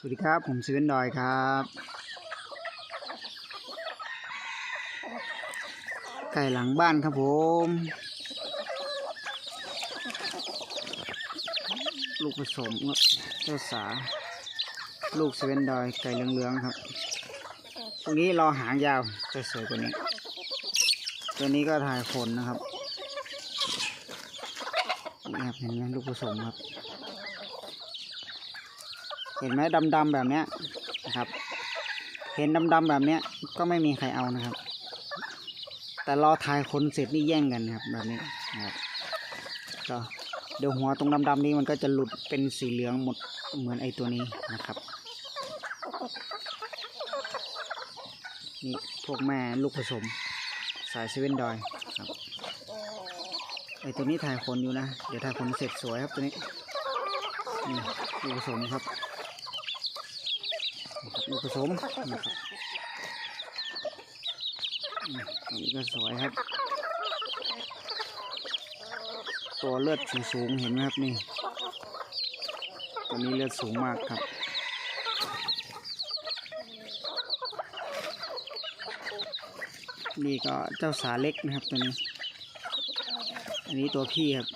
สวัสดีครับ ผมซีเวนดอยครับ ไก่หลังบ้านครับผม ลูกผสมครับเจ้าสา ลูกซีเวนดอย ไก่เหลืองๆครับตรงนี้รอหางยาวจะสวยกว่านี้ ตัวนี้ก็ถ่ายขนนะครับนี่ครับเห็นไหมลูกผสมครับ เห็นไหมดำๆแบบเนี้ยนะครับ เห็นดำๆแบบเนี้ยก็ไม่มีใครเอานะครับ แต่รอทายคนเสร็จนี่แย่งกันนะครับแบบนี้นะครับก็เดี๋ยวหัวตรงดำๆนี้มันก็จะหลุดเป็นสีเหลืองหมดเหมือนไอตัวนี้นะครับนี่พวกแม่ลูกผสมสายเซเว่นดอยครับไอตัวนี้ถ่ายขนอยู่นะ เดี๋ยวถ่ายขนเสร็จสวยครับตัวนี้นี่ลูกผสมครับ ลูกผสมนะครับอันนี้ก็สวยครับ ตัวเลือดสูงๆเห็นไหมครับนี่ตัวนี้เลือดสูงมากครับนี่ก็เจ้าสาเล็กนะครับตัวนี้ อันนี้ตัวพี่ครับ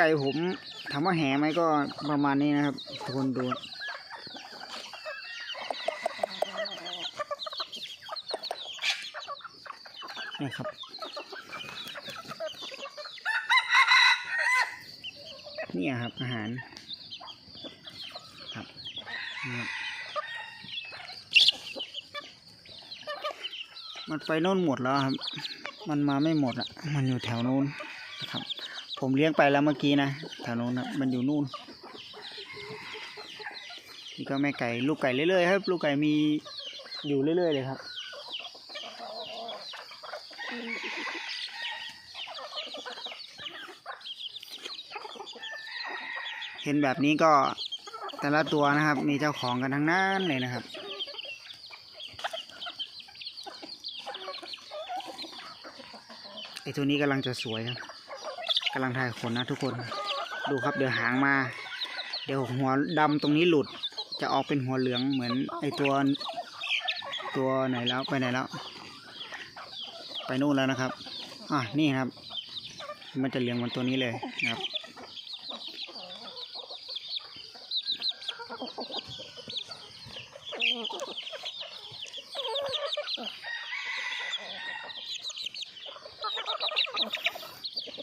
ไก่ผมถามว่าแห่ไหมก็ประมาณนี้นะครับ ทุกคนดู นี่ครับ นี่ครับอาหาร ครับมันไปโน่นหมดแล้วครับ มันมาไม่หมดอะ มันอยู่แถวนู้นนะครับ ผมเลี้ยงไปแล้วเมื่อกี้นะแถวนู้นนะมันอยู่นู่น นี่ก็แม่ไก่ลูกไก่เรื่อยๆครับ ลูกไก่มีอยู่เรื่อยๆเลยครับ เห็นแบบนี้ก็แต่ละตัวนะครับ มีเจ้าของกันทั้งนั้นเลยนะครับไอตัวนี้กำลังจะสวยครับ กำลังถ่ายขนนะทุกคน ดูครับเดี๋ยวหางมา เดี๋ยวหัวดำตรงนี้หลุด จะออกเป็นหัวเหลืองเหมือนไอตัวตัวไหนแล้วไปไหนแล้ว ไปนู่นแล้วนะครับ อะนี่ครับ มันจะเหลืองเหมือนตัวนี้เลยนะครับ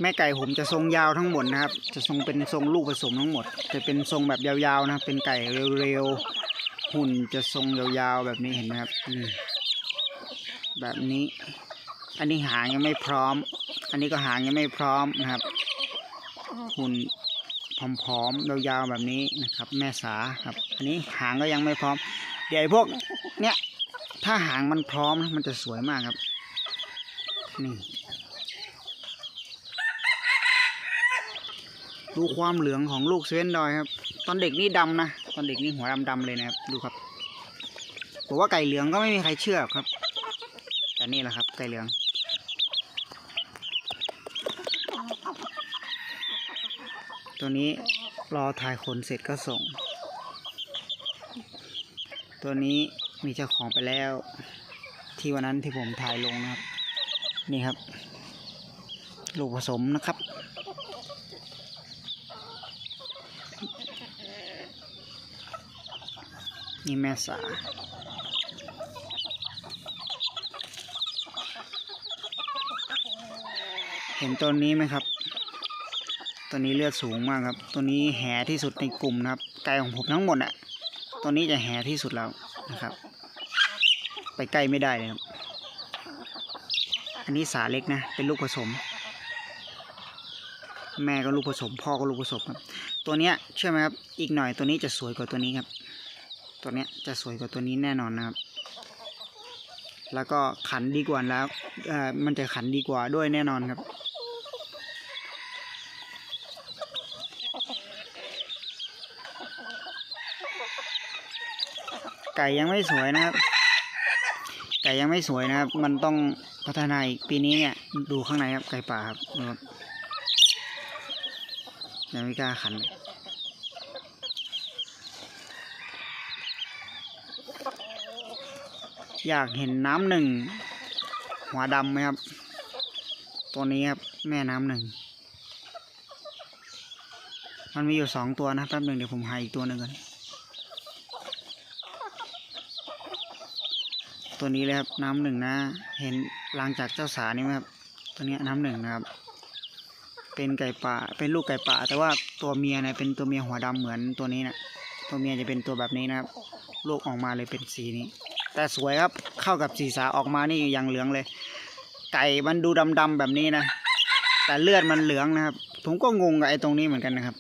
แม่ไก่ผมจะทรงยาวทั้งหมดนะครับ จะทรงเป็นทรงลูกผสมทั้งหมด จะเป็นทรงแบบยาวๆนะ เป็นไก่เร็วๆ หุ่นจะทรงยาวๆแบบนี้เห็นไหมครับ แบบนี้ อันนี้หางยังไม่พร้อม อันนี้ก็หางยังไม่พร้อมนะครับ หุ่นผอมๆยาวๆแบบนี้นะครับ แม่สาครับ อันนี้หางก็ยังไม่พร้อม เดี๋ยวไอ้พวกเนี้ยถ้าหางมันพร้อมนะมันจะสวยมากครับ นี่ ดูความเหลืองของลูกเซเว่นดอยครับ ตอนเด็กนี่ดำนะ ตอนเด็กนี่หัวดำๆเลยนะครับ ดูครับ บอกว่าไก่เหลืองก็ไม่มีใครเชื่อครับ แต่นี่แหละครับ ไก่เหลืองตัวนี้รอถ่ายขนเสร็จก็ส่ง ตัวนี้มีเจ้าของไปแล้ว ที่วันนั้นที่ผมถ่ายลงนะครับ นี่ครับ ลูกผสมนะครับ นี่แม่สาเห็นตัวนี้ไหมครับ ตัวนี้เลือดสูงมากครับ ตัวนี้แห่ที่สุดในกลุ่มนะครับ ไก่ของผมทั้งหมดอะตัวนี้จะแห่ที่สุดแล้วนะครับ ไปใกล้ไม่ได้เลยครับ อันนี้สาเล็กนะ เป็นลูกผสม แม่ก็ลูกผสม พ่อก็ลูกผสมครับ ตัวเนี้ยเชื่อไหมครับ อีกหน่อยตัวนี้จะสวยกว่าตัวนี้ครับ ตัวเนี้ยจะสวยกว่าตัวนี้แน่นอนนะครับ แล้วก็ขันดีกว่าแล้วเออมันจะขันดีกว่าด้วยแน่นอนครับ ไก่ยังไม่สวยนะครับ ไก่ยังไม่สวยนะครับ มันต้องพัฒนาอีกปีนี้เนี่ยดูข้างในครับไก่ป่าครับดูครับยังไม่กล้าขันเลย อยากเห็นน้ำหนึ่งหัวดำไหมครับ ตัวนี้ครับแม่น้ำหนึ่ง มันมีอยู่สองตัวนะแป๊บหนึ่งเดี๋ยวผมหาอีกตัวหนึ่งก่อนตัวนี้เลยครับน้ำหนึ่งนะ เห็นหลังจากเจ้าสานี่ไหมครับตัวนี้น้ำหนึ่งนะครับ เป็นไก่ป่าเป็นลูกไก่ป่า แต่ว่าตัวเมียเนี่ยเป็นตัวเมียหัวดำเหมือนตัวนี้นะตัวเมียจะเป็นตัวแบบนี้นะครับ ลูกออกมาเลยเป็นสีนี้ แต่สวยครับเข้ากับสีสาออกมานี่ยังเหลืองเลย ไก่มันดูดำๆแบบนี้นะ แต่เลือดมันเหลืองนะครับ ผมก็งงกับไอ้ตรงนี้เหมือนกันนะครับ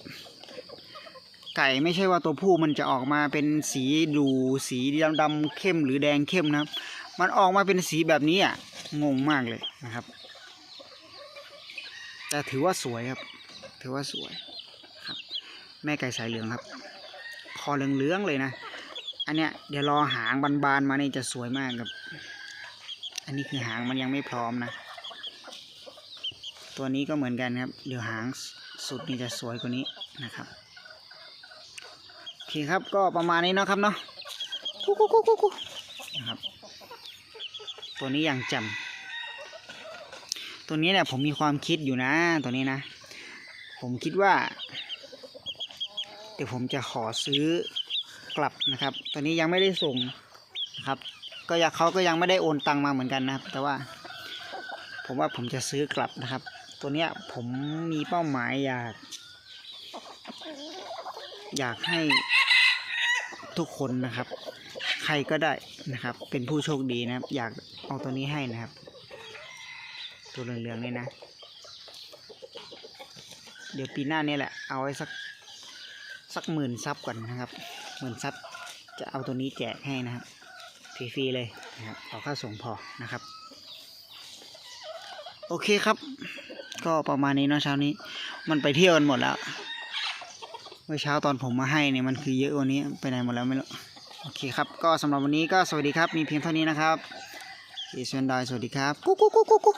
ไก่ไม่ใช่ว่าตัวผู้มันจะออกมาเป็นสีดูสีดำๆเข้มหรือแดงเข้มนะครับ มันออกมาเป็นสีแบบนี้อะงงมากเลยนะครับ แต่ถือว่าสวยครับ ถือว่าสวยครับ แม่ไก่สายเหลืองครับคอเหลืองๆเลยนะ อันเนี้ยเดี๋ยวรอหางบานๆมานี่จะสวยมากครับ อันนี้คือหางมันยังไม่พร้อมนะ ตัวนี้ก็เหมือนกันครับ เดี๋ยวหางสุดนี่จะสวยกว่านี้นะครับโอเคครับก็ประมาณนี้เนาะครับเนาะกุ๊กกุ๊กกุ๊กกุ๊กนะครับ ตัวนี้อย่างจ่มตัวนี้เนี่ยผมมีความคิดอยู่นะ ตัวนี้นะ ผมคิดว่า เดี๋ยวผมจะขอซื้อ กลับนะครับตัวนี้ยังไม่ได้ส่งนะครับ ก็อยากเขาก็ยังไม่ได้โอนตังมาเหมือนกันนะครับ แต่ว่า ผมว่าผมจะซื้อกลับนะครับ ตัวเนี้ยผมมีเป้าหมายอยาก อยากให้ทุกคนนะครับ ใครก็ได้นะครับ เป็นผู้โชคดีนะครับ อยากเอาตัวนี้ให้นะครับ ตัวเหลืองๆนี่นะ เดี๋ยวปีหน้านี่แหละ เอาไว้สักสักหมื่นซับก่อนนะครับ หมื่นซับจะเอาตัวนี้แจกให้นะครับฟรีๆเลยนะครับเอค่าส่งพอนะครับ โอเคครับ ก็ประมาณนี้เนาะเช้านี้ มันไปเที่ยวกันหมดแล้วเมื่อเช้าตอนผมมาให้เนี่ยมันคือเยอะว่านี้ไปไหนหมดแล้วไม่รู้โอเคครับ ก็สำหรับวันนี้ก็สวัสดีครับ มีเพียงเท่านี้นะครับอีสเวนดอยสวัสดีครับกุ๊กกุ๊กกุ๊กกุ๊ก